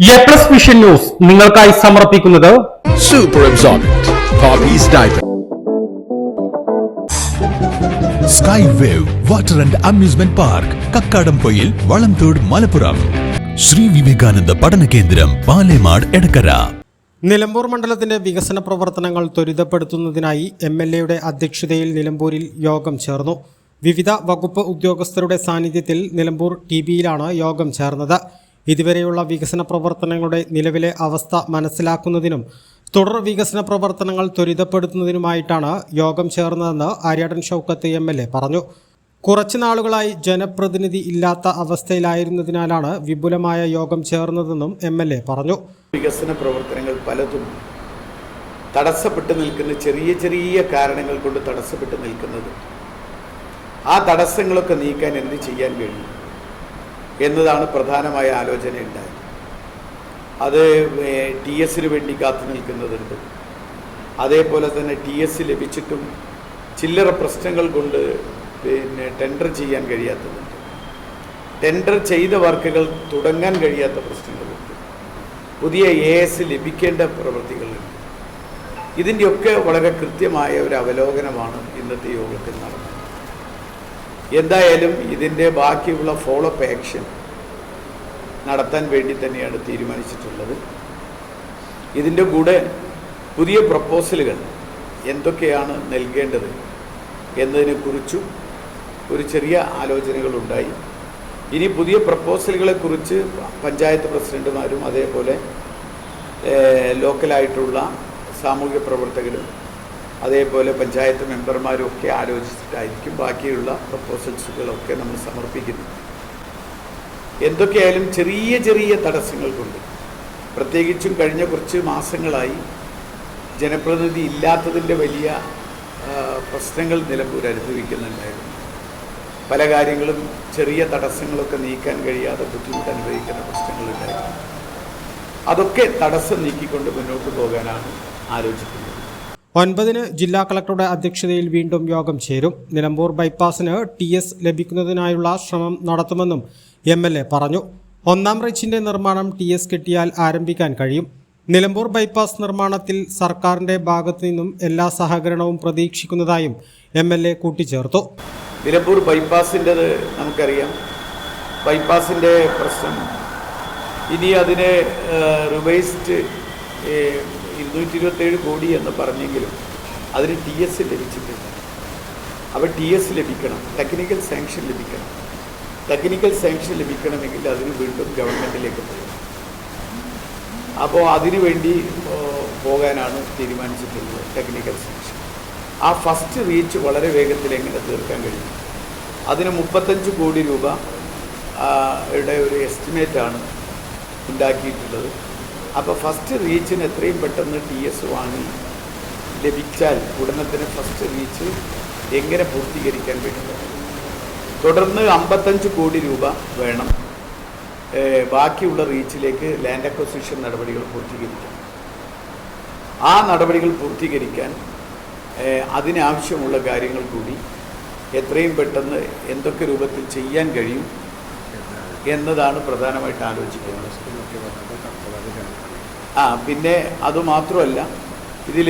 A plus vision news നിങ്ങൾക്കായി സമർപ്പിക്കുന്നത് Super absorbent. Poppy's diaper. Sky wave water and amusement park Kakkadampoyil Valamthode Malappuram Shri Vivekananda പഠന കേന്ദ്രം പാലേമാട് എടക്കര നിലമ്പൂർ മണ്ഡലത്തിന്റെ വികസന പ്രവർത്തനങ്ങൾ ത്വരിതപ്പെടുത്തുന്നതിനായി എം എൽ എയുടെ അധ്യക്ഷതയിൽ നിലമ്പൂരിൽ യോഗം ചേർന്നു വിവിധ വകുപ്പ് ഉദ്യോഗസ്ഥരുടെ സാന്നിധ്യത്തിൽ നിലമ്പൂർ ടി ബിയിലാണ് യോഗം ചേർന്നത് ഇതുവരെയുള്ള വികസന പ്രവർത്തനങ്ങളുടെ നിലവിലെ അവസ്ഥ മനസ്സിലാക്കുന്നതിനും തുടർ വികസന പ്രവർത്തനങ്ങൾ ത്വരിതപ്പെടുത്തുന്നതിനുമായിട്ടാണ് യോഗം ചേർന്നതെന്ന് Aryadan Shoukath M L A പറഞ്ഞു. കുറച്ചു നാളുകളായി ജനപ്രതിനിധി ഇല്ലാത്ത അവസ്ഥയിലായിരുന്നതിനാലാണ് വിപുലമായ യോഗം ചേർന്നതെന്നും എം എൽ എ പറഞ്ഞു. വികസന പ്രവർത്തനങ്ങൾ പലതും തടസ്സപ്പെട്ട് നിൽക്കുന്ന ചെറിയ ചെറിയ കാരണങ്ങൾ കൊണ്ട് തടസ്സപ്പെട്ട് നിൽക്കുന്നത്. ആ തടസ്സങ്ങളൊക്കെ നീക്കാൻ എന്ത് ചെയ്യാൻ കഴിയും? എന്നതാണ് പ്രധാനമായ ആലോചന ഉണ്ടായത്. അത് ടി എസിന് വേണ്ടി കാത്തു നിൽക്കുന്നതുണ്ട്. അതേപോലെ തന്നെ ടി എസ് ലഭിച്ചിട്ടും ചില്ലറ പ്രശ്നങ്ങൾ കൊണ്ട് പിന്നെ ടെൻഡർ ചെയ്യാൻ കഴിയാത്തതുണ്ട്. ടെൻഡർ ചെയ്ത വർക്കുകൾ തുടങ്ങാൻ കഴിയാത്ത പ്രശ്നങ്ങളുണ്ട്. പുതിയ എ എസ് ലഭിക്കേണ്ട പ്രവൃത്തികളുണ്ട്. ഇതിന്റെയൊക്കെ വളരെ കൃത്യമായ ഒരു അവലോകനമാണ് ഇന്നത്തെ യോഗത്തിൽ നടന്നത്. എന്തായാലും ഇതിന്റെ ബാക്കിയുള്ള ഫോളോ അപ്പ് ആക്ഷൻ നടത്താൻ വേണ്ടി തന്നെയാണ് തീരുമാനിച്ചിട്ടുള്ളത്. ഇതിന്റെ കൂടെ പുതിയ പ്രപ്പോസലുകൾ എന്തൊക്കെയാണ് നൽകേണ്ടത് എന്നതിനെക്കുറിച്ചും ഒരു ചെറിയ ആലോചനകളുണ്ടായി. ഇനി പുതിയ പ്രപ്പോസലുകളെക്കുറിച്ച് പഞ്ചായത്ത് പ്രസിഡന്റുമാരും അതേപോലെ ലോക്കലായിട്ടുള്ള സാമൂഹ്യ പ്രവർത്തകരും അതേപോലെ പഞ്ചായത്ത് മെമ്പർമാരും ഒക്കെ ആലോചിച്ചിട്ടായിരിക്കും ബാക്കിയുള്ള പ്രപ്പോസൽസുകളൊക്കെ നമ്മൾ സമർപ്പിക്കുന്നത്. എന്തൊക്കെയായാലും ചെറിയ ചെറിയ തടസ്സങ്ങൾ കൊണ്ട് പ്രത്യേകിച്ചും കഴിഞ്ഞ കുറച്ച് മാസങ്ങളായി ജനപ്രതിനിധി ഇല്ലാത്തതിന്റെ വലിയ പ്രശ്നങ്ങൾ നിലമ്പൂർ അനുഭവിക്കുന്നുണ്ടായിരുന്നു. പല കാര്യങ്ങളും ചെറിയ തടസ്സങ്ങളൊക്കെ നീക്കാൻ കഴിയാതെ ബുദ്ധിമുട്ട് അനുഭവിക്കുന്ന പ്രശ്നങ്ങളുണ്ടായിരുന്നു. അതൊക്കെ തടസ്സം നീക്കിക്കൊണ്ട് മുന്നോട്ട് പോകാനാണ് ആലോചിക്കുന്നത്. ഒൻപതിന് ജില്ലാ കളക്ടറുടെ അധ്യക്ഷതയിൽ വീണ്ടും യോഗം ചേരും. നിലമ്പൂർ ബൈപ്പാസിന് ടി എസ് ലഭിക്കുന്നതിനായുള്ള ശ്രമം നടത്തുമെന്നും എം എൽ എ പറഞ്ഞു. ഒന്നാം റിച്ചിന്റെ നിർമ്മാണം ടി എസ് കിട്ടിയാൽ ആരംഭിക്കാൻ കഴിയും. നിലമ്പൂർ ബൈപ്പാസ് നിർമ്മാണത്തിൽ സർക്കാരിന്റെ ഭാഗത്തു നിന്നും എല്ലാ സഹകരണവും പ്രതീക്ഷിക്കുന്നതായും എം എൽ എ കൂട്ടിച്ചേർത്തു. നിലമ്പൂർ ബൈപ്പാസിന്റെത് നമുക്കറിയാം. ബൈപ്പാസിന്റെ പ്രശ്നം. ഇനി അതിനെ റിവൈസ്ഡ് ഇരുന്നൂറ്റി ഇരുപത്തേഴ് കോടി എന്ന് പറഞ്ഞെങ്കിലും അതിന് ടി എസ് ലഭിച്ചിട്ടില്ല. അപ്പോൾ ടി എസ് ലഭിക്കണം. ടെക്നിക്കൽ സാങ്ഷൻ ലഭിക്കണം. ടെക്നിക്കൽ സാങ്ഷൻ ലഭിക്കണമെങ്കിൽ അതിന് വീണ്ടും ഗവൺമെന്റിലേക്ക് പോകും അപ്പോൾ അതിനുവേണ്ടി പോകാനാണ് തീരുമാനിച്ചിട്ടുള്ളത് ടെക്നിക്കൽ സാങ്ഷൻ ആ ഫസ്റ്റ് റീച്ച് വളരെ വേഗത്തിൽ എങ്ങനെ തീർക്കാൻ കഴിയും? അതിന് മുപ്പത്തഞ്ച് കോടി രൂപ യുടെ ഒരു എസ്റ്റിമേറ്റാണ് ഉണ്ടാക്കിയിട്ടുള്ളത്. അപ്പോൾ ഫസ്റ്റ് റീച്ചിന് എത്രയും പെട്ടെന്ന് ടി എസ് വാങ്ങി ലഭിച്ചാൽ ഉടനെ തന്നെ ഫസ്റ്റ് റീച്ച് എങ്ങനെ പൂർത്തീകരിക്കാൻ വേണ്ടി തുടർന്ന് അമ്പത്തഞ്ച് കോടി രൂപ വേണം. ബാക്കിയുള്ള റീച്ചിലേക്ക് ലാൻഡ് അക്വസിഷൻ നടപടികൾ പൂർത്തീകരിക്കാൻ. ആ നടപടികൾ പൂർത്തീകരിക്കാൻ അതിനാവശ്യമുള്ള കാര്യങ്ങൾ കൂടി എത്രയും പെട്ടെന്ന് എന്തൊക്കെ രൂപത്തിൽ ചെയ്യാൻ കഴിയും എന്നതാണ് പ്രധാനമായിട്ട് ആലോചിക്കുന്നത്. ആ പിന്നെ അതുമാത്രമല്ല ഇതിൽ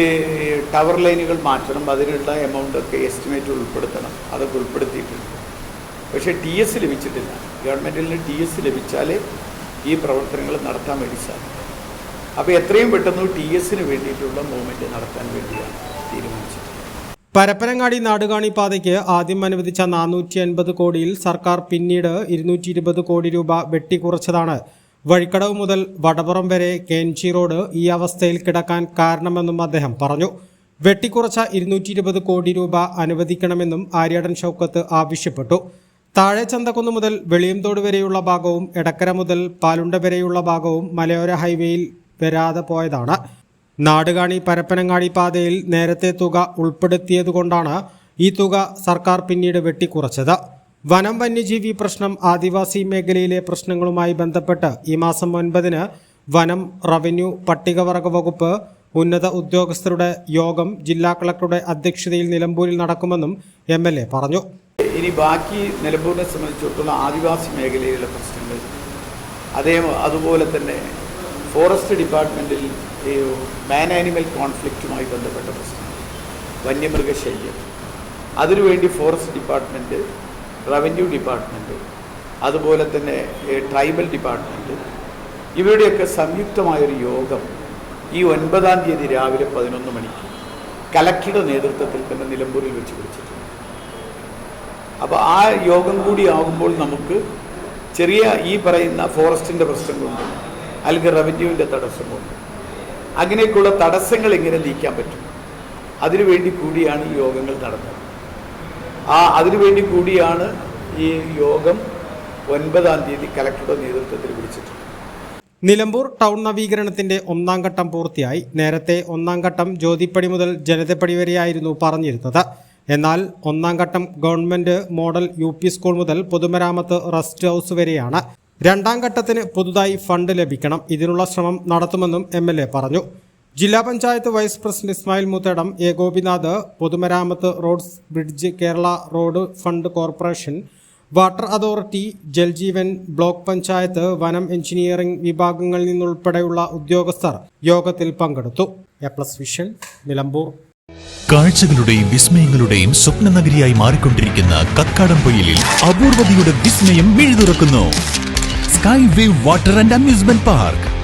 ടവർ ലൈനുകൾ മാറ്റണം അതിനുള്ള എമൗണ്ട് ഒക്കെ എസ്റ്റിമേറ്റ് ഉൾപ്പെടുത്തണം അതൊക്കെ ഉൾപ്പെടുത്തിയിട്ടുണ്ട്. പക്ഷേ ടി എസ് ലഭിച്ചിട്ടില്ല. ഗവൺമെന്റിൽ നിന്ന് ടി എസ് ലഭിച്ചാലേ ഈ പ്രവർത്തനങ്ങൾ നടത്താൻ വേണ്ടി സാധിക്കും. അപ്പോൾ എത്രയും പെട്ടെന്ന് ടി എസിന് വേണ്ടിയിട്ടുള്ള മൂവ്മെന്റ് നടത്താൻ വേണ്ടിയാണ് തീരുമാനിച്ചത് പരപ്പനങ്ങാടി നാടുകാണി പാതയ്ക്ക് ആദ്യം അനുവദിച്ച നാനൂറ്റി അൻപത് കോടിയിൽ സർക്കാർ പിന്നീട് ഇരുന്നൂറ്റി ഇരുപത് കോടി രൂപ വെട്ടിക്കുറച്ചതാണ് വഴിക്കടവ് മുതൽ വടപുറം വരെ കേൻചി റോഡ് ഈ അവസ്ഥയിൽ കിടക്കാൻ കാരണമെന്നും അദ്ദേഹം പറഞ്ഞു. വെട്ടിക്കുറച്ച ഇരുന്നൂറ്റി ഇരുപത് കോടി രൂപ അനുവദിക്കണമെന്നും ആര്യാടൻ ഷൗക്കത്ത് ആവശ്യപ്പെട്ടു. താഴെ ചന്തക്കുന്ന് മുതൽ വെളിയംതോട് വരെയുള്ള ഭാഗവും എടക്കര മുതൽ പാലുണ്ട വരെയുള്ള ഭാഗവും മലയോര ഹൈവേയിൽ വരാതെ പോയതാണ്. നാടുകാണി പരപ്പനങ്ങാടി പാതയിൽ നേരത്തെ തുക ഉൾപ്പെടുത്തിയതുകൊണ്ടാണ് ഈ തുക സർക്കാർ പിന്നീട് വെട്ടിക്കുറച്ചത്. വനം വന്യജീവി പ്രശ്നം ആദിവാസി മേഖലയിലെ പ്രശ്നങ്ങളുമായി ബന്ധപ്പെട്ട് ഈ മാസം ഒൻപതിന് വനം റവന്യൂ പട്ടികവർഗ വകുപ്പ് ഉന്നത ഉദ്യോഗസ്ഥരുടെ യോഗം ജില്ലാ കളക്ടറുടെ അധ്യക്ഷതയിൽ നിലമ്പൂരിൽ നടക്കുമെന്നും എം എൽ എ പറഞ്ഞു. ഇനി ബാക്കി നിലമ്പൂരിനെ സംബന്ധിച്ചിടത്തോളം ആദിവാസി മേഖലയിലുള്ള പ്രശ്നങ്ങൾ അതേ അതുപോലെ തന്നെ ഫോറസ്റ്റ് ഡിപ്പാർട്ട്മെന്റിൽ മാൻ ആനിമൽ കോൺഫ്ലിക്റ്റുമായി ബന്ധപ്പെട്ട പ്രശ്നങ്ങൾ വന്യമൃഗശല്യം അതിനുവേണ്ടി ഫോറസ്റ്റ് ഡിപ്പാർട്ട്മെന്റ് റവന്യൂ ഡിപ്പാർട്ട്മെന്റ് അതുപോലെ തന്നെ ട്രൈബൽ ഡിപ്പാർട്ട്മെന്റ് ഇവരുടെയൊക്കെ സംയുക്തമായൊരു യോഗം ഈ ഒൻപതാം തീയതി രാവിലെ പതിനൊന്ന് മണിക്ക് കലക്ടറുടെ നേതൃത്വത്തിൽ തന്നെ നിലമ്പൂരിൽ വെച്ച് വിളിച്ചിട്ടുണ്ട് അപ്പോൾ ആ യോഗം കൂടി ആകുമ്പോൾ നമുക്ക് ചെറിയ ഈ പറയുന്ന ഫോറസ്റ്റിന്റെ പ്രശ്നങ്ങളുണ്ട് അല്ലെങ്കിൽ റവന്യൂവിന്റെ തടസ്സമുണ്ട് കൊണ്ട് അങ്ങനെയൊക്കെയുള്ള തടസ്സങ്ങൾ എങ്ങനെ നീക്കാൻ പറ്റും? അതിനുവേണ്ടി കൂടിയാണ് ഈ യോഗങ്ങൾ നടന്നത്. ആ അതിനുവേണ്ടി കൂടിയാണ് ഈ യോഗം ഒൻപതാം തീയതി കലക്ടറുടെ നേതൃത്വത്തിൽ വിളിച്ചിട്ടുള്ളത്. നിലമ്പൂർ ടൗൺ നവീകരണത്തിന്റെ ഒന്നാം ഘട്ടം പൂർത്തിയായി. നേരത്തെ ഒന്നാം ഘട്ടം ജ്യോതിപ്പടി മുതൽ ജനതപ്പടി വരെയായിരുന്നു പറഞ്ഞിരുന്നത്. എന്നാൽ ഒന്നാം ഘട്ടം government model U P school മുതൽ പൊതുമരാമത്ത് റെസ്റ്റ് ഹൗസ് വരെയാണ്. രണ്ടാം ഘട്ടത്തിന് പുതുതായി ഫണ്ട് ലഭിക്കണം. ഇതിനുള്ള ശ്രമം നടത്തുമെന്നും എം പറഞ്ഞു. ജില്ലാ panchayat vice president Ismail Muthedam A. Gopinath പൊതുമരാമത്ത് roads bridge Kerala road fund corporation water authority Jal Jeevan block panchayat വനം എഞ്ചിനീയറിംഗ് വിഭാഗങ്ങളിൽ നിന്നുൾപ്പെടെയുള്ള ഉദ്യോഗസ്ഥർ യോഗത്തിൽ പങ്കെടുത്തു. A plus vision Nilambur. കാഴ്ചകളുടെയും വിസ്മയങ്ങളുടെയും സ്വപ്ന നഗരിയായി മാറിക്കൊണ്ടിരിക്കുന്ന കക്കാടംപൊയിലിൽ അപൂർവതയുടെ വിസ്മയം മിഴുതുറക്കുന്നു. Sky wave water and amusement park.